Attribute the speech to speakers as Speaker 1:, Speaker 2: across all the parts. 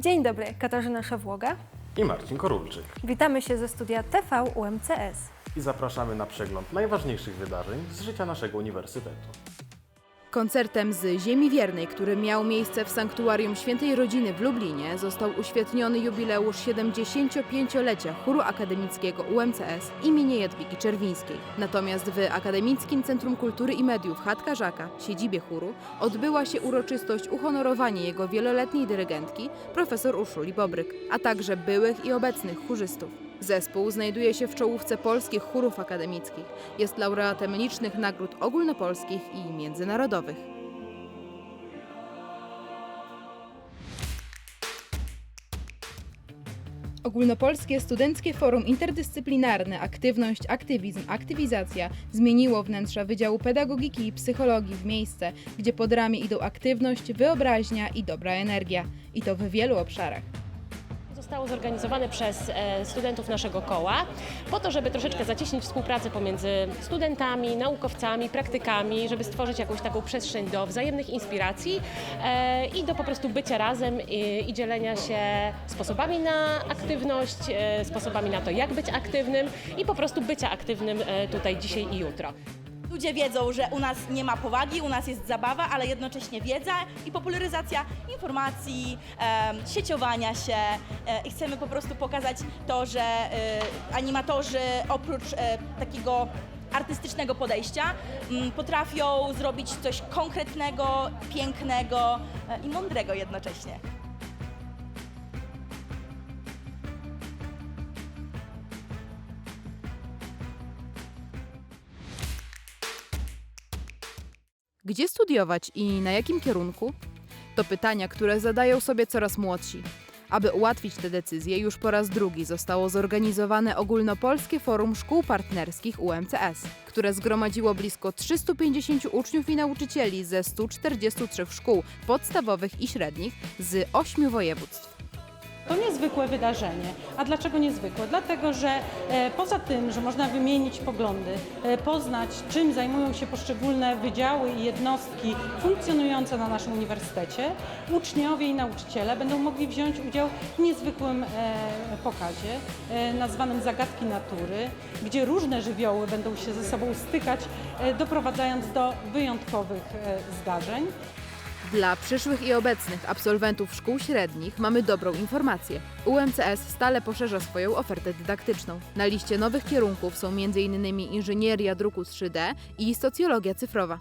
Speaker 1: Dzień dobry, Katarzyna Szawłoga.
Speaker 2: i Marcin Korulczyk.
Speaker 1: Witamy się ze studia TV UMCS.
Speaker 2: I zapraszamy na przegląd najważniejszych wydarzeń z życia naszego uniwersytetu.
Speaker 3: Koncertem z Ziemi Wiernej, który miał miejsce w Sanktuarium Świętej Rodziny w Lublinie, został uświetniony jubileusz 75-lecia chóru akademickiego UMCS imienia Jadwigi Czerwińskiej. Natomiast w Akademickim Centrum Kultury i Mediów Chatka Żaka, siedzibie chóru, odbyła się uroczystość uhonorowania jego wieloletniej dyrygentki, profesor Urszuli Bobryk, a także byłych i obecnych chórzystów. Zespół znajduje się w czołówce polskich chórów akademickich. Jest laureatem licznych nagród ogólnopolskich i międzynarodowych. Ogólnopolskie Studenckie Forum Interdyscyplinarne Aktywność, Aktywizm, Aktywizacja zmieniło wnętrza Wydziału Pedagogiki i Psychologii w miejsce, gdzie pod ramię idą aktywność, wyobraźnia i dobra energia. I to w wielu obszarach.
Speaker 4: Zostało zorganizowane przez e, studentów naszego koła po to, żeby troszeczkę zacieśnić współpracę pomiędzy studentami, naukowcami, praktykami, żeby stworzyć jakąś taką przestrzeń do wzajemnych inspiracji e, i do po prostu bycia razem i, dzielenia się sposobami na aktywność, e, sposobami na to, jak być aktywnym i po prostu bycia aktywnym tutaj dzisiaj i jutro.
Speaker 5: Ludzie wiedzą, że u nas nie ma powagi, u nas jest zabawa, ale jednocześnie wiedza i popularyzacja informacji, em, sieciowania się e, i chcemy po prostu pokazać to, że e, animatorzy oprócz e, takiego artystycznego podejścia m, potrafią zrobić coś konkretnego, pięknego e, i mądrego jednocześnie.
Speaker 3: Gdzie studiować i na jakim kierunku? To pytania, które zadają sobie coraz młodsi. Aby ułatwić te decyzje, już po raz drugi zostało zorganizowane ogólnopolskie forum szkół partnerskich UMCS, które zgromadziło blisko 350 uczniów i nauczycieli ze 143 szkół podstawowych i średnich z 8 województw.
Speaker 6: To niezwykłe wydarzenie. A dlaczego niezwykłe? Dlatego, że e, poza tym, że można wymienić poglądy, e, poznać czym zajmują się poszczególne wydziały i jednostki funkcjonujące na naszym uniwersytecie, uczniowie i nauczyciele będą mogli wziąć udział w niezwykłym e, pokazie nazwanym Zagadki Natury, gdzie różne żywioły będą się ze sobą stykać, doprowadzając do wyjątkowych zdarzeń.
Speaker 3: Dla przyszłych i obecnych absolwentów szkół średnich mamy dobrą informację. UMCS stale poszerza swoją ofertę dydaktyczną. Na liście nowych kierunków są m.in. inżynieria druku 3D i socjologia cyfrowa.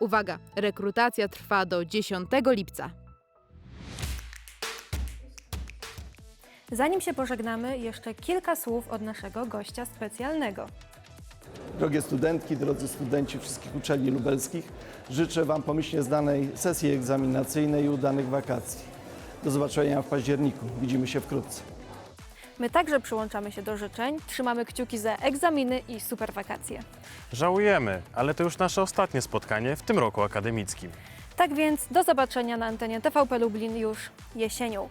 Speaker 3: Uwaga, rekrutacja trwa do 10 lipca.
Speaker 1: Zanim się pożegnamy, jeszcze kilka słów od naszego gościa specjalnego.
Speaker 7: Drogie studentki, drodzy studenci wszystkich uczelni lubelskich, życzę Wam pomyślnie zdanej sesji egzaminacyjnej i udanych wakacji. Do zobaczenia w październiku. Widzimy się wkrótce.
Speaker 1: My także przyłączamy się do życzeń, trzymamy kciuki za egzaminy i super wakacje.
Speaker 2: Żałujemy, ale to już nasze ostatnie spotkanie w tym roku akademickim.
Speaker 1: Tak więc do zobaczenia na antenie TVP Lublin już jesienią.